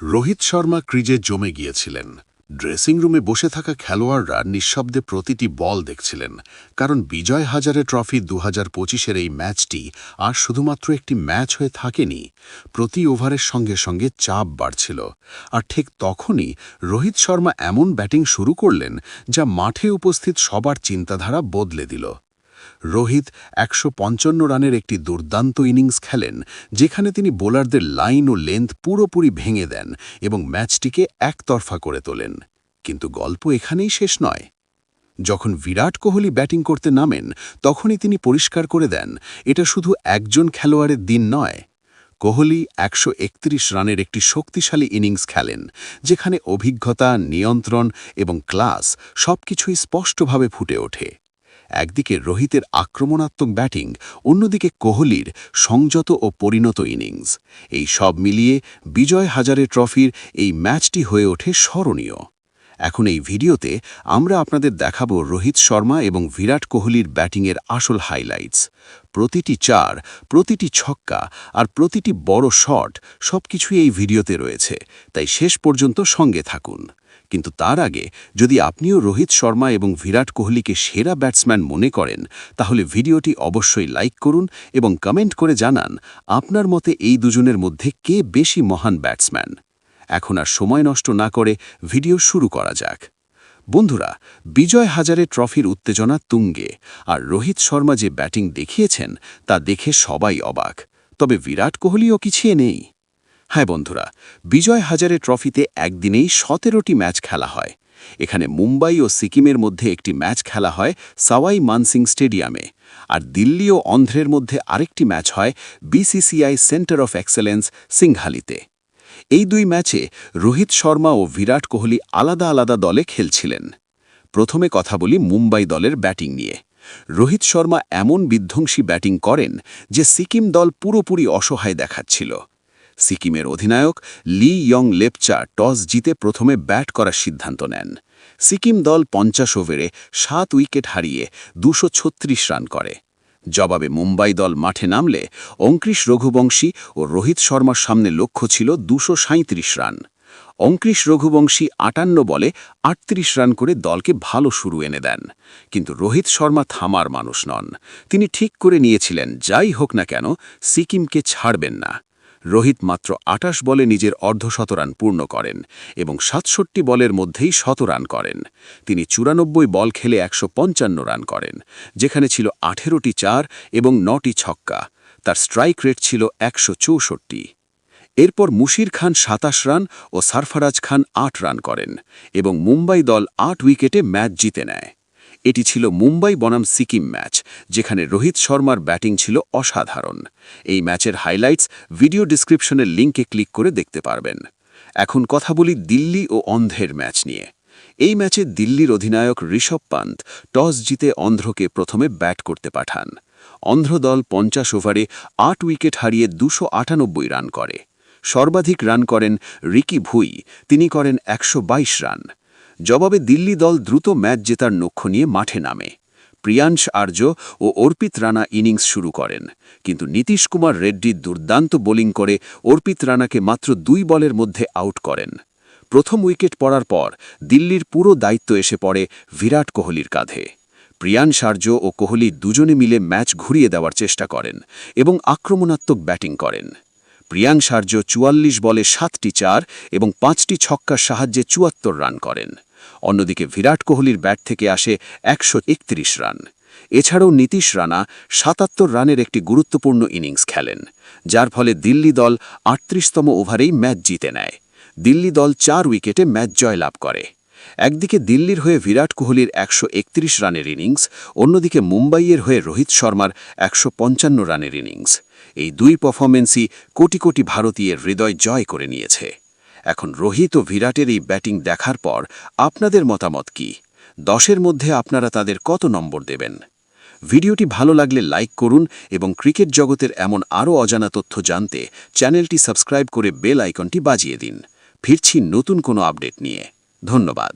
রোহিত শর্মা ক্রিজে জমে গিয়েছিলেন। ড্রেসিং রুমে বসে থাকা খেলোয়াড়রা নিঃশব্দে প্রতিটি বল দেখছিলেন, কারণ বিজয় হাজারে ট্রফি দু হাজার পঁচিশের এই ম্যাচটি আর শুধুমাত্র একটি ম্যাচ হয়ে থাকেনি, প্রতি ওভারের সঙ্গে সঙ্গে চাপ বাড়ছিল। আর ঠিক তখনই রোহিত শর্মা এমন ব্যাটিং শুরু করলেন, যা মাঠে উপস্থিত সবার চিন্তাধারা বদলে দিল। রোহিত একশো পঞ্চান্ন রানের একটি দুর্দান্ত ইনিংস খেলেন, যেখানে তিনি বোলারদের লাইন ও লেন্থ পুরোপুরি ভেঙে দেন এবং ম্যাচটিকে একতরফা করে তোলেন। কিন্তু গল্প এখানেই শেষ নয়। যখন বিরাট কোহলি ব্যাটিং করতে নামেন, তখনই তিনি পরিষ্কার করে দেন, এটা শুধু একজন খেলোয়াড়ের দিন নয়। কোহলি একশো একত্রিশ রানের একটি শক্তিশালী ইনিংস খেলেন, যেখানে অভিজ্ঞতা, নিয়ন্ত্রণ এবং ক্লাস সবকিছুই স্পষ্টভাবে ফুটে ওঠে। একদিকে রোহিতের আক্রমণাত্মক ব্যাটিং, অন্যদিকে কোহলির সংযত ও পরিণত ইনিংস। এই সব মিলিয়ে বিজয় হাজারে ট্রফির এই ম্যাচটি হয়ে ওঠে স্মরণীয়। এখন এই ভিডিওতে আমরা আপনাদের দেখাবো রোহিত শর্মা এবং বিরাট কোহলির ব্যাটিংয়ের আসল হাইলাইটস। প্রতিটি চার, প্রতিটি ছক্কা আর প্রতিটি বড় শট সবকিছুই এই ভিডিওতে রয়েছে, তাই শেষ পর্যন্ত সঙ্গে থাকুন। কিন্তু তার আগে, যদি আপনিও রোহিত শর্মা এবং বিরাট কোহলিকে সেরা ব্যাটসম্যান মনে করেন, তাহলে ভিডিওটি অবশ্যই লাইক করুন এবং কমেন্ট করে জানান, আপনার মতে এই দুজনের মধ্যে কে বেশি মহান ব্যাটসম্যান? এখন আর সময় নষ্ট না করে ভিডিও শুরু করা যাক। বন্ধুরা, বিজয় হাজারে ট্রফির উত্তেজনা তুঙ্গে, আর রোহিত শর্মা যে ব্যাটিং দেখিয়েছেন, তা দেখে সবাই অবাক। তবে বিরাট কোহলিও কিছিয়ে নেই? হ্যাঁ বন্ধুরা, বিজয় হাজারে ট্রফিতে একদিনেই সতেরোটি ম্যাচ খেলা হয়। এখানে মুম্বাই ও সিকিমের মধ্যে একটি ম্যাচ খেলা হয় সাওয়াই মানসিং স্টেডিয়ামে। আর দিল্লি ও অন্ধ্রের মধ্যে আরেকটি ম্যাচ হয় বিসিসিআই সেন্টার অফ এক্সেলেন্স সিংহালিতে। এই দুই ম্যাচে রোহিত শর্মা ও বিরাট কোহলি আলাদা আলাদা দলে খেলছিলেন। প্রথমে কথা বলি মুম্বাই দলের ব্যাটিং নিয়ে। রোহিত শর্মা এমন বিধ্বংসী ব্যাটিং করেন যে সিকিম দল পুরোপুরি অসহায় দেখাচ্ছিল। সিকিমের অধিনায়ক লি ইয়ং লেপচা টস জিতে প্রথমে ব্যাট করার সিদ্ধান্ত নেন। সিকিম দল পঞ্চাশ ওভারে সাত উইকেট হারিয়ে দুশো রান করে। জবাবে মুম্বাই দল মাঠে নামলে অঙ্কৃশ রঘুবংশী ও রোহিত শর্মার সামনে লক্ষ্য ছিল দুশো রান। অঙ্কৃশ রঘুবংশী আটান্ন বলে আটত্রিশ রান করে দলকে ভালো শুরু এনে দেন। কিন্তু রোহিত শর্মা থামার মানুষ নন। তিনি ঠিক করে নিয়েছিলেন, যাই হোক না কেন, সিকিমকে ছাড়বেন না। রোহিত মাত্র আটাশ বলে নিজের অর্ধশতরান পূর্ণ করেন এবং সাতষট্টি বলের মধ্যেই শতরান করেন। তিনি চুরানব্বই বল খেলে একশো পঞ্চান্ন রান করেন, যেখানে ছিল আঠেরোটি চার এবং নটি ছক্কা। তার স্ট্রাইক রেট ছিল একশো চৌষট্টি। এরপর মুশির খান সাতাশ রান ও সারফারাজ খান আট রান করেন এবং মুম্বাই দল আট উইকেটে ম্যাচ জিতে নেয়। এটি ছিল মুম্বাই বনাম সিকিম ম্যাচ, যেখানে রোহিত শর্মার ব্যাটিং ছিল অসাধারণ। এই ম্যাচের হাইলাইটস ভিডিও ডিসক্রিপশনের লিঙ্কে ক্লিক করে দেখতে পারবেন। এখন কথা বলি দিল্লি ও অন্ধ্রের ম্যাচ নিয়ে। এই ম্যাচে দিল্লির অধিনায়ক ঋষভ পান্ত টস জিতে অন্ধ্রকে প্রথমে ব্যাট করতে পাঠান। অন্ধ্র দল পঞ্চাশ ওভারে আট উইকেট হারিয়ে দুশো রান করে। সর্বাধিক রান করেন রিকি ভুই, তিনি করেন একশো বাইশ রান। জবাবে দিল্লি দল দ্রুত ম্যাচ জেতার লক্ষ্য নিয়ে মাঠে নামে। প্রিয়াংশ আর্য ও অর্পিত রানা ইনিংস শুরু করেন। কিন্তু নীতিশ কুমার রেড্ডি দুর্দান্ত বোলিং করে অর্পিত রানাকে মাত্র দুই বলের মধ্যে আউট করেন। প্রথম উইকেট পড়ার পর দিল্লির পুরো দায়িত্ব এসে পড়ে বিরাট কোহলির কাঁধে। প্রিয়ান সার্য ও কোহলি দুজনে মিলে ম্যাচ ঘুরিয়ে দেওয়ার চেষ্টা করেন এবং আক্রমণাত্মক ব্যাটিং করেন। প্রিয়াং সার্য চুয়াল্লিশ বলে সাতটি চার এবং পাঁচটি ছক্কার সাহায্যে চুয়াত্তর রান করেন। অন্যদিকে বিরাট কোহলির ব্যাট থেকে আসে একশো একত্রিশ রান। এছাড়াও নীতিশ রানা সাতাত্তর রানের একটি গুরুত্বপূর্ণ ইনিংস খেলেন, যার ফলে দিল্লি দল আটত্রিশতম ওভারেই ম্যাচ জিতে নেয়। দিল্লি দল চার উইকেটে ম্যাচ জয়লাভ করে। একদিকে দিল্লির হয়ে বিরাট কোহলির একশো একত্রিশ রানের ইনিংস, অন্যদিকে মুম্বাইয়ের হয়ে রোহিত শর্মার একশো পঞ্চান্ন রানের ইনিংস। এই দুই পারফরমেন্সই কোটি কোটি ভারতীয়ের হৃদয় জয় করে নিয়েছে। এখন রোহিত ও ভিরাটের এই ব্যাটিং দেখার পর আপনাদের মতামত কি? দশের মধ্যে আপনারা তাদের কত নম্বর দেবেন? ভিডিওটি ভালো লাগলে লাইক করুন এবং ক্রিকেট জগতের এমন আরও অজানা তথ্য জানতে চ্যানেলটি সাবস্ক্রাইব করে বেল আইকনটি বাজিয়ে দিন। ফিরছি নতুন কোনো আপডেট নিয়ে। ধন্যবাদ।